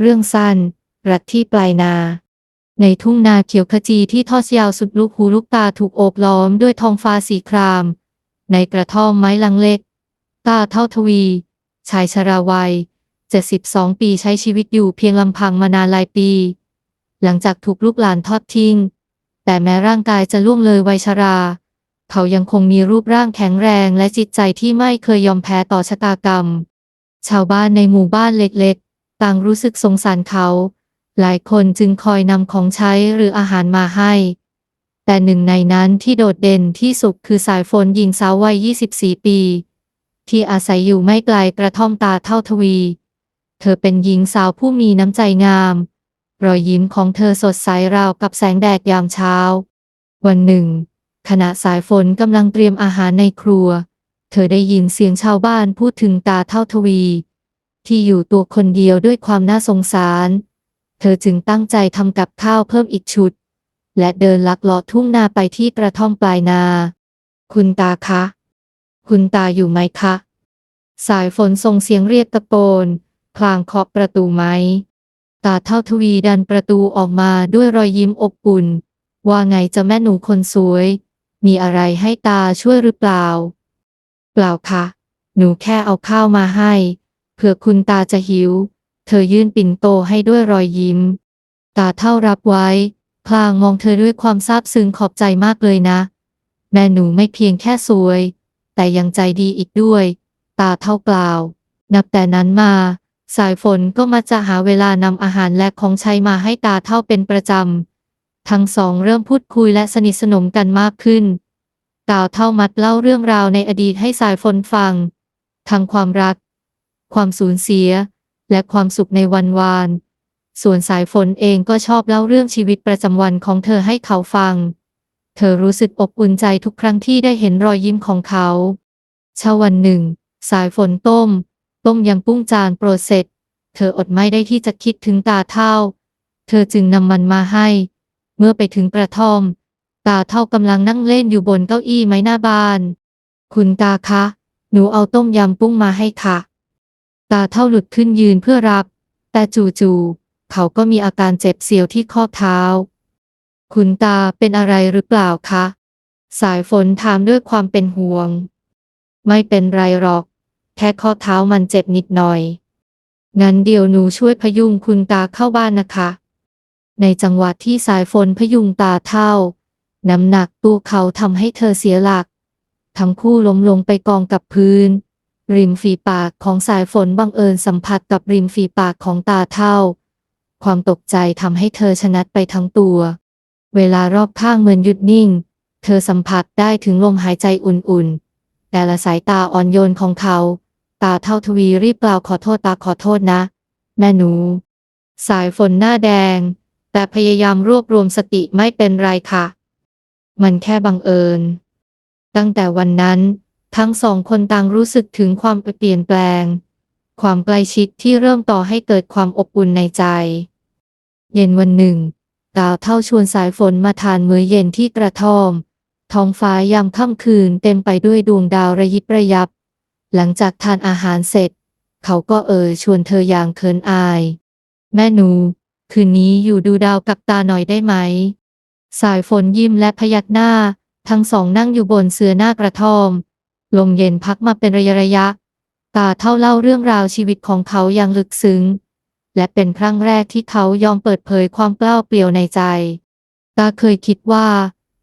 เรื่องสั้น รักที่ปลายนา ในทุ่งนาเขียวขจีที่ทอดยาวสุดลูกหูลูกตาถูกโอบล้อมด้วยทองฟ้าสีคราม ในกระท่อมไม้ลังเล็ก ตาเท่าทวี ชายชราวัย72ปีใช้ชีวิตอยู่เพียงลำพังมานานหลายปี หลังจากถูกลูกหลานทอดทิ้ง แต่แม้ร่างกายจะล่วงเลยวัยชรา เขายังคงมีรูปร่างแข็งแรงและจิตใจที่ไม่เคยยอมแพ้ต่อชะตากรรม ชาวบ้านในหมู่บ้านเล็ก ต่างรู้สึกสงสารเขา หลายคนจึงคอยนำของใช้หรืออาหารมาให้ แต่หนึ่งในนั้นที่โดดเด่นที่สุดคือสายฝนหญิงสาววัย 24 ปี ที่อาศัยอยู่ไม่ไกลกระท่อมตาเท่าทวี เธอเป็นหญิงสาวผู้มีน้ำใจงาม รอยยิ้มของเธอสดใสราวกับแสงแดดยามเช้า วันหนึ่ง ขณะสายฝนกำลังเตรียมอาหารในครัว เธอได้ยินเสียงชาวบ้านพูดถึงตาเท่าทวี ที่อยู่ตัวคนเดียวด้วยความน่าสงสาร เธอจึงตั้งใจทำกับข้าวเพิ่มอีกชุด และเดินลัดเลาะทุ่งนาไปที่กระท่อมปลายนา คุณตาคะ คุณตาอยู่ไหมคะ สายฝนส่งเสียงเรียกตะโกนพลางเคาะประตูไหมตาเท่าทวีดันประตูออกมาด้วยรอยยิ้มอบอุ่น ว่าไงจะแม่หนูคนสวย มีอะไรให้ตาช่วยหรือเปล่า เปล่าค่ะ หนูแค่เอาข้าวมาให้ เผื่อคุณตาจะหิว เธอยื่นปิ่นโตให้ด้วยรอยยิ้ม ตาเท่ารับไว้ พลางมองเธอด้วยความซาบซึ้งขอบใจมากเลยนะ แม่หนูไม่เพียงแค่สวย แต่ยังใจดีอีกด้วย ตาเท่ากล่าว นับแต่นั้นมา สายฝนก็มาจะหาเวลานำอาหารและของใช้มาให้ตาเท่าเป็นประจำ ทั้งสองเริ่มพูดคุยและสนิทสนมกันมากขึ้นตาเท่ามัดเล่าเรื่องราวในอดีตให้สายฝนฟัง ทั้งความรัก ความสูญเสีย และความสุขในวันวาน ส่วนสายฝนเองก็ชอบเล่าเรื่องชีวิตประจำวันของเธอให้เขาฟัง เธอรู้สึกอบอุ่นใจทุกครั้งที่ได้เห็นรอยยิ้มของเขาเช้าวันหนึ่ง สายฝนต้ม ต้มยำกุ้งจานโปรดเสร็จ เธออดไม่ได้ที่จะคิดถึงตาเท่า เธอจึงนำมันมาให้ เมื่อไปถึงกระท่อม ตาเท่ากำลังนั่งเล่นอยู่บนเก้าอี้ไม้หน้าบ้าน คุณตาคะ หนูเอาต้มยำกุ้งมาให้ค่ะ ตาเท่าหลุดขึ้นยืนเพื่อรับ แต่จู่ๆเขาก็มีอาการเจ็บเสียวที่ข้อเท้า คุณตาเป็นอะไรหรือเปล่าคะ สายฝนถามด้วยความเป็นห่วง ไม่เป็นไรหรอก แค่ข้อเท้ามันเจ็บนิดหน่อย งั้นเดี๋ยวหนูช่วยพยุงคุณตาเข้าบ้านนะคะ ในจังหวะที่สายฝนพยุงตาเท่า น้ำหนักตัวเขาทำให้เธอเสียหลัก ทั้งคู่ล้มลงไปกองกับพื้น ริมฝีปากของสายฝนบังเอิญสัมผัสกับริมฝีปากของตาเท่า ความตกใจทำให้เธอชะนัดไปทั้งตัว เวลารอบข้างเหมือนหยุดนิ่ง เธอสัมผัสได้ถึงลมหายใจอุ่นๆ แต่ละสายตาอ่อนโยนของเขา ตาเท่าทวีรีบกล่าวขอโทษตาขอโทษนะ แม่หนู สายฝนหน้าแดง แต่พยายามรวบรวมสติไม่เป็นไรค่ะ มันแค่บังเอิญ ตั้งแต่วันนั้น ทั้งสองคนต่างรู้สึกถึงความเปลี่ยนแปลง ความใกล้ชิดที่เริ่มต่อให้เกิดความอบอุ่นในใจ เย็นวันหนึ่งดาวเท่าชวนสายฝนมาทานมื้อเย็นที่กระท่อม ท้องฟ้ายามค่ำคืนเต็มไปด้วยดวงดาวระยิบระยับ หลังจากทานอาหารเสร็จ เขาก็เอ่ยชวนเธออย่างเขินอาย แม่หนู คืนนี้อยู่ดูดาวกับตาหน่อยได้ไหม สายฝนยิ้มและพยักหน้า ทั้งสองนั่งอยู่บนเสือหน้ากระท่อม ลมเย็นพักมาเป็นระยะระยะ ตาเท่าเล่าเรื่องราวชีวิตของเขาอย่างลึกซึ้ง และเป็นครั้งแรกที่เขายอมเปิดเผยความเปล่าเปลี่ยวในใจ ตาเคยคิดว่า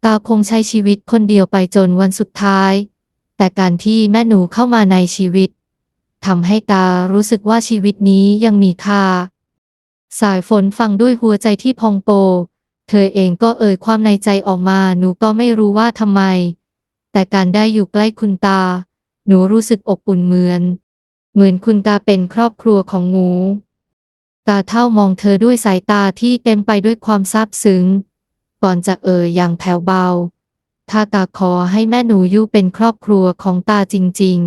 ตาคงใช้ชีวิตคนเดียวไปจนวันสุดท้าย แต่การที่แม่หนูเข้ามาในชีวิตทำให้ตารู้สึกว่าชีวิตนี้ยังมีค่า สายฝนฟังด้วยหัวใจที่พองโตเธอเองก็เอ่ยความในใจออกมา หนูก็ไม่รู้ว่าทำไม แต่การได้อยู่ใกล้คุณตา หนูรู้สึกอบอุ่นเหมือน เหมือนคุณตาเป็นครอบครัวของหนูตาเท่ามองเธอด้วยสายตาที่เต็มไปด้วยความซาบซึ้ง ก่อนจะเอ่ยอย่างแผ่วเบา ถ้าตาขอให้แม่หนูอยู่เป็นครอบครัวของตาจริง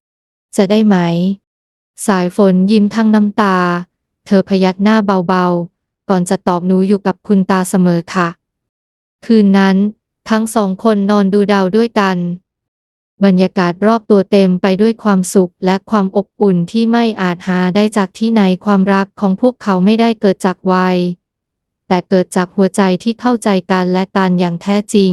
ๆ จะได้ไหม สายฝนยิ้มทั้งน้ำตา เธอพยักหน้าเบาๆ ก่อนจะตอบหนูอยู่กับคุณตาเสมอค่ะ คืนนั้น ทั้งสองคนนอนดูดาวด้วยกัน บรรยากาศรอบตัวเต็มไปด้วยความสุขและความอบอุ่นที่ไม่อาจหาได้จากที่ไหนความรักของพวกเขาไม่ได้เกิดจากวัย แต่เกิดจากหัวใจที่เข้าใจกันและกันอย่างแท้จริง